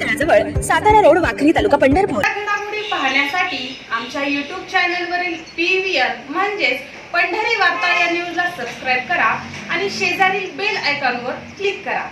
तळाजवळ Satara road Wakhari तालुका पंढरपूर. पाहण्यासाठी आमच्या YouTube चॅनलवरील पी व्ही आर म्हणजेच पंढरी वार्ता या न्यूजला सबस्क्राईब करा आणि शेजारील बेल आयकॉनवर क्लिक करा.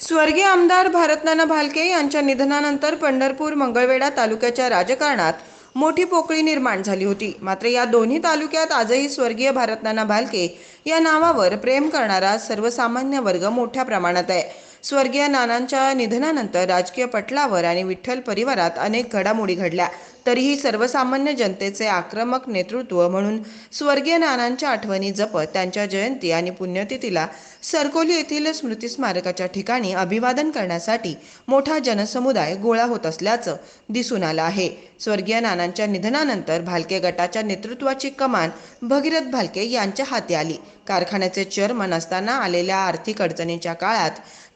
स्वर्गीय आमदार भारतनाना भालके यांच्या निधनानंतर पंढरपूर मंगळवेढा तालुक्याच्या राजकारणात मोठी पोकळी निर्माण झाली होती. मात्र या दोन्ही तालुक्यात आजही स्वर्गीय भारतनाना भालके या नावावर प्रेम करणारा सर्वसामान्य वर्ग मोठ्या प्रमाणात आहे. स्वर्गीय नानांच्या निधनानंतर राजकीय पटलावर आणि विठ्ठल परिवारात अनेक घडामोडी घडल्या. तरीही सर्वसामान्य जनतेचे आक्रमक नेतृत्व म्हणून स्वर्गीय नानांच्या आठवणी जपत त्यांच्या जयंती आणि पुण्यतिथीला सरकोली येथील स्मृती स्मारकाच्या ठिकाणी अभिवादन करण्यासाठी मोठा जनसमुदाय गोळा होत असल्याचं दिसून आलं आहे. स्वर्गीय नानांच्या निधनानंतर भालके गटाच्या नेतृत्वाची कमान भगीरथ भालके यांच्या हाती आली. कारखान्याचे चेअरमन असताना आलेल्या आर्थिक अडचणीच्या काळात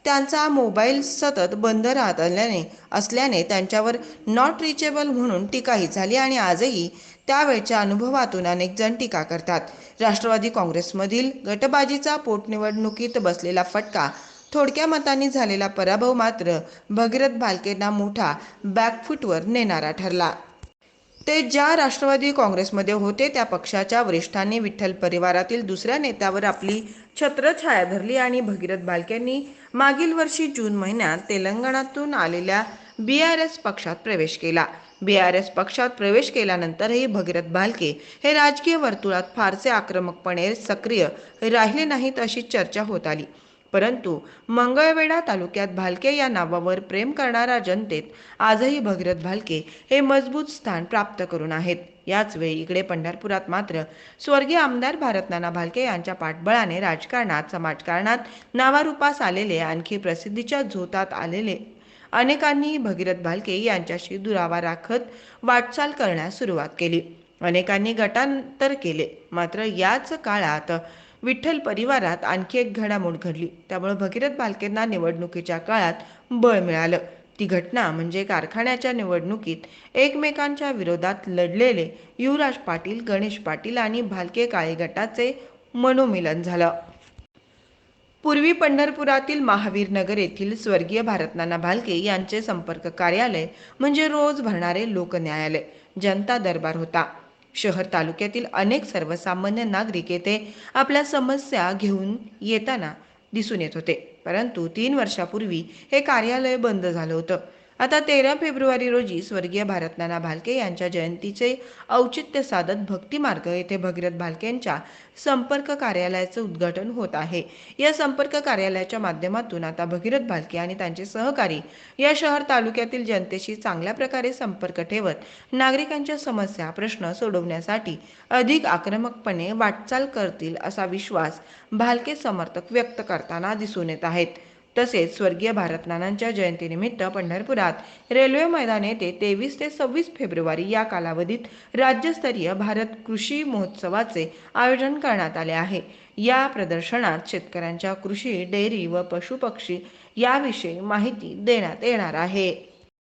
त्यांचा मोबाईल सतत बंद राहत असल्याने असल्याने त्यांच्यावर नॉट रिचेबल म्हणून टीकाही झाली आणि आजही त्यावेळच्या अनुभवातून अनेक जण टीका करतात. राष्ट्रवादी काँग्रेसमधील गटबाजीचा पोटनिवडणुकीत बसलेला फटका थोडक्या मतांनी झालेला पराभव मात्र भगीरथ भालकेंना मोठा बॅकफूटवर नेणारा ठरला. ते ज्या राष्ट्रवादी काँग्रेसमध्ये होते त्या पक्षाच्या वरिष्ठांनी विठ्ठल परिवारातील दुसऱ्या नेत्यावर आपली छत्रछाया धरली आणि भगीरथ भालकेंनी मागील वर्षी जून महिन्यात तेलंगणातून आलेल्या बी आर एस पक्षात प्रवेश केला. बी आर एस पक्षात प्रवेश केल्यानंतरही भगीरथ भालके हे राजकीय वर्तुळात फारसे आक्रमकपणे सक्रिय राहिले नाहीत अशी चर्चा होत आली. परंतु मंगळवेढा तालुक्यात भालके या नावावर प्रेम करणाऱ्या जनतेत आजही भगीरथ भालके हे मजबूत स्थान प्राप्त करून आहेत. याच वेळी इकडे पंढरपुरात मात्र स्वर्गीय आमदार भारतनाना भालके यांच्या पाठबळाने राजकारणात समाजकारणात नावारूपास आलेले आणखी प्रसिद्धीच्या झोतात आलेले अनेकांनी भगीरथ भालके यांच्याशी दुरावा राखत वाटचाल करण्यास सुरुवात केली. अनेकांनी गटांतर केले. मात्र याच काळात विठ्ठल परिवारात आणखी एक घडामोड घडली. त्यामुळे भगीरथ भालकेंना निवडणुकीच्या काळात बळ मिळालं. ती घटना म्हणजे कारखान्याच्या निवडणुकीत एकमेकांच्या विरोधात लढलेले युवराज पाटील गणेश पाटील आणि भालके काळे गटाचे मनोमिलन झालं. पूर्वी पंढरपुरातील महावीर नगर येथील स्वर्गीय भारतनाना भालके यांचे संपर्क कार्यालय म्हणजे रोज भरणारे लोकन्यायालय. जनता दरबार होता. शहर तालुक्यातील अनेक सर्वसामान्य नागरिक येथे आपल्या समस्या घेऊन येताना दिसून येत होते. परंतु तीन वर्षापूर्वी हे कार्यालय बंद झालं होतं. आता तेरा फेब्रुवारी रोजी स्वर्गीय भारतनाना भालके यांच्या जयंतीचे औचित्य साधत भक्ती मार्ग येथे भगीरथ भालकेंच्या संपर्क कार्यालयाचं उद्घाटन होत आहे. या संपर्क कार्यालयाच्या माध्यमातून आता भगीरथ भालके आणि त्यांचे सहकारी या शहर तालुक्यातील जनतेशी चांगल्या प्रकारे संपर्क ठेवत नागरिकांच्या समस्या प्रश्न सोडवण्यासाठी अधिक आक्रमकपणे वाटचाल करतील असा विश्वास भालके समर्थक व्यक्त करताना दिसून येत आहेत. तसेच स्वर्गीय भारतनानांच्या जयंतीनिमित्त पंढरपुरात रेल्वे मैदान येथे तेवीस ते सव्वीस फेब्रुवारी या कालावधीत राज्यस्तरीय भारत कृषी महोत्सवाचे आयोजन करण्यात आले आहे. या प्रदर्शनात शेतकऱ्यांच्या कृषी डेअरी व पशुपक्षी याविषयी माहिती देण्यात येणार आहे.